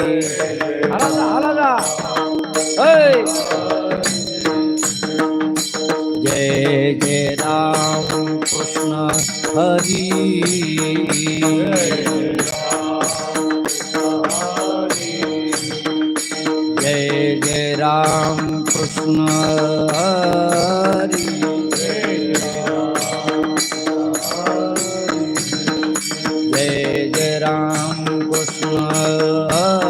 আলাদা আলাদা এই জয় জয় রাম কৃষ্ণ হরি জয় জয় রাম কৃষ্ণ হরি जय जय राम कृष्ण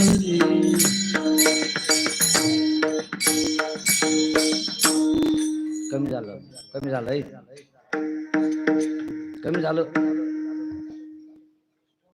कमी झालं. कमी झालं कमी झालं.